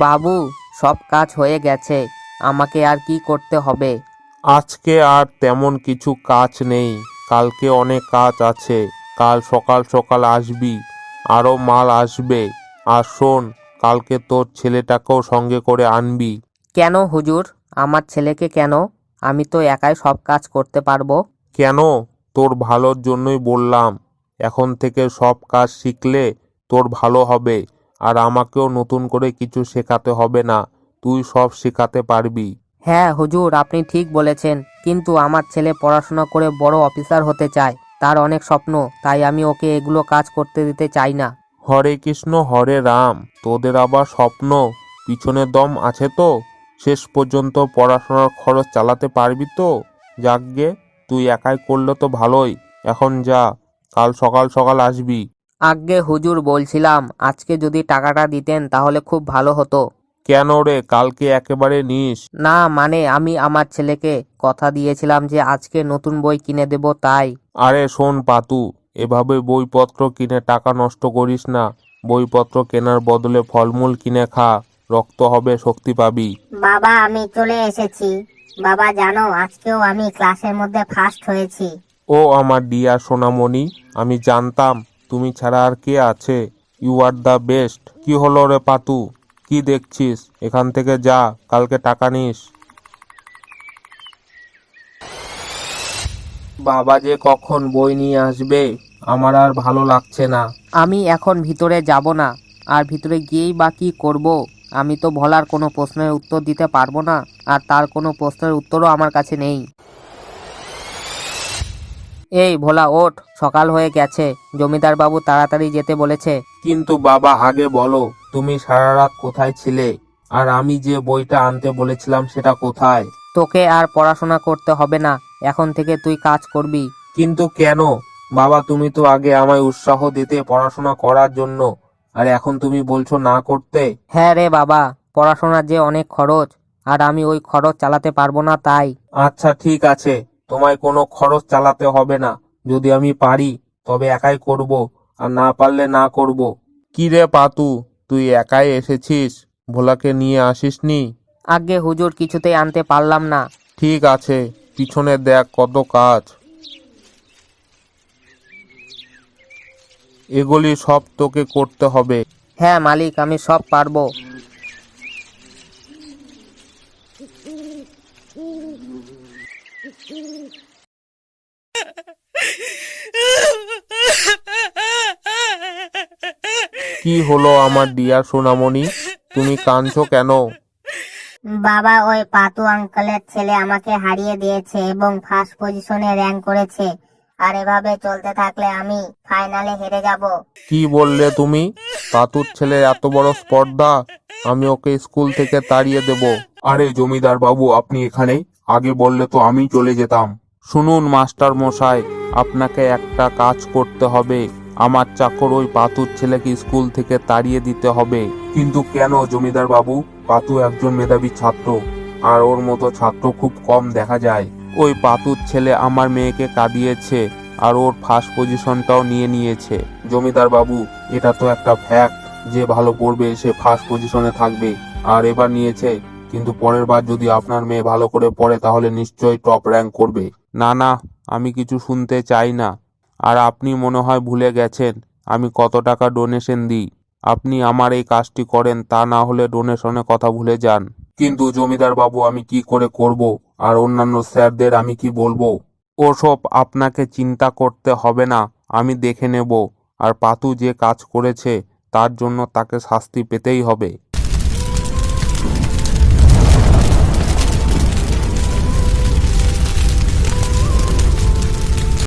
বাবু সব কাজ হয়ে গেছে। আমাকে আর কি করতে হবে? আজকে আর তেমন কিছু কাজ নেই। কালকে অনেক কাজ আছে। কাল সকাল সকাল আসবি। আরও মাল আসবে। আর শোন কালকে তোর ছেলেটাকেও সঙ্গে করে আনবি। কেন হুজুর? আমার ছেলেকে কেন? আমি তো একাই সব কাজ করতে পারব। কেন? তোর ভালোর জন্যই বললাম। এখন থেকে সব কাজ শিখলে তোর ভালো হবে। আর আমাকেও নতুন করে কিছু শেখাতে হবে না তুই সব শেখাতে পারবি। হ্যাঁ হুজুর আপনি ঠিক বলেছেন কিন্তু আমার ছেলে পড়াশোনা করে বড় অফিসার হতে চায় তার অনেক স্বপ্ন তাই আমি ওকে এগুলো কাজ করতে দিতে চাই না। হরে কৃষ্ণ হরে রাম তোদের আবার স্বপ্ন? পিছনে দম আছে তো? শেষ পর্যন্ত পড়াশোনার খরচ চালাতে পারবি তো? যাকগে তুই একাই করলে তো ভালোই এখন যা কাল সকাল সকাল আসবি। আগে হুজুর বলছিলাম আজকে যদি টাকাটা দিতেন তাহলে খুব ভালো হতো। কেন রে কালকে একেবারে নিস? না মানে আমি আমার ছেলেকে কথা দিয়েছিলাম যে আজকে নতুন বই কিনে দেব তাই। আরে শোন পাতু এভাবে বইপত্র কিনে টাকা নষ্ট করিস না। বইপত্র কেনার বদলে ফলমূল কিনে খা রক্ত হবে শক্তি পাবি। বাবা আমি চলে এসেছি। বাবা জানো আজকেও আমি ক্লাসের মধ্যে ফার্স্ট হয়েছি। ও আমার ডিয়ার সোনামণি আমি জানতাম তুমি ছাড়া আর কে আছে? ইউ আর দ্য বেস্ট কি হলো রে পাতু? কি দেখছিস? এখান থেকে যা, কালকে টাকা নিস। বাবা যে কখন বই নিয়ে আসবে, আমার আর ভালো লাগছে না। আমি এখন ভিতরে যাব না, আর ভিতরে গিয়েই বা কি করব? আমি তো ভোলার কোনো প্রশ্নের উত্তর দিতে পারব না, আর তার কোনো প্রশ্নের উত্তরও আমার কাছে নেই। এই ভোলা ওঠ সকাল হয়ে গেছে। জমিদার বাবু তাড়াতাড়ি যেতে বলেছে। কিন্তু বাবা আগে বলো তুমি সারা রাত কোথায় ছিলে? আর আমি যে বইটা আনতে বলেছিলাম সেটা কোথায়? তোকে আর পড়াশোনা করতে হবে না। এখন থেকে তুই কাজ করবি। কিন্তু কেন? বাবা তুমি তো আগে আমায় উৎসাহ দিতে পড়াশোনা করার জন্য। আর এখন তুমি বলছো না করতে? হ্যাঁ রে বাবা পড়াশোনার যে অনেক খরচ আর আমি ওই খরচ চালাতে পারব না তাই। আচ্ছা ঠিক আছে। তোমায় কোনো খরচ চালাতে হবে না। যদি আমি পারি তবে একাই করব আর না পারলে না করব। কি রে পাতু তুই একাই এসেছিস? ভোলাকে নিয়ে আসিসনি? আগে হুজুর কিছুতেই আনতে পারলাম না। ঠিক আছে পিছনে দেখ কত কাজ। এগুলি সব তোকে করতে হবে। হ্যাঁ মালিক আমি সব পারব। কি হলো আমার দিয়া সোনামণি? তুমি কাঁদছো কেন? বাবা ওই পাতু আঙ্কেলের ছেলে আমাকে হারিয়ে দিয়েছে এবং ফার্স্ট পজিশনে র্যাঙ্ক করেছে। আর এভাবে চলতে থাকলে আমি ফাইনালে হেরে যাব। কি বললে তুমি? পাতুর ছেলে এত বড় স্পর্ধা আমি ওকে স্কুল থেকে তাড়িয়ে দেব। আরে জমিদার বাবু আপনি এখানে আগে বললে তো আমি চলে যেতাম। শুনুন, মাস্টার মশাই, আপনাকে একটা কাজ করতে হবে। আমার চাকর ওই পাতুর ছেলেকে স্কুল থেকে তাড়িয়ে দিতে হবে। কিন্তু কেন, জমিদার বাবু? পাতু একজন মেধাবী ছাত্র, আর ওর মতো ছাত্র খুব কম দেখা যায়। ওই পাতুর ছেলে আমার মেয়েকে কাঁদিয়েছে, আর ওর ফার্স্ট পজিশনটাও নিয়ে নিয়েছে। জমিদার বাবু, এটা তো একটা ফ্যাক্ট যে ভালো পড়বে সে ফার্স্ট পজিশনে থাকবে। আর এবার নিয়েছে কিন্তু পরের বার যদি আপনার মেয়ে ভালো করে পড়ে, তাহলে নিশ্চয়ই টপ র্যাঙ্ক করবে। না না, আমি কিছু শুনতে চাই না। আর আপনি মনে হয় ভুলে গেছেন, আমি কত টাকা ডোনেশন দিই। আপনি আমার এই কাজটি করেন, তা না হলে ডোনেশনের কথা ভুলে যান। কিন্তু জমিদার বাবু, আমি কি করে করব? আর অন্যান্য স্যারদের আমি কি বলব? ওসব আপনাকে চিন্তা করতে হবে না, আমি দেখে নেব। আর পাতু যে কাজ করেছে, তার জন্য তাকে শাস্তি পেতেই হবে।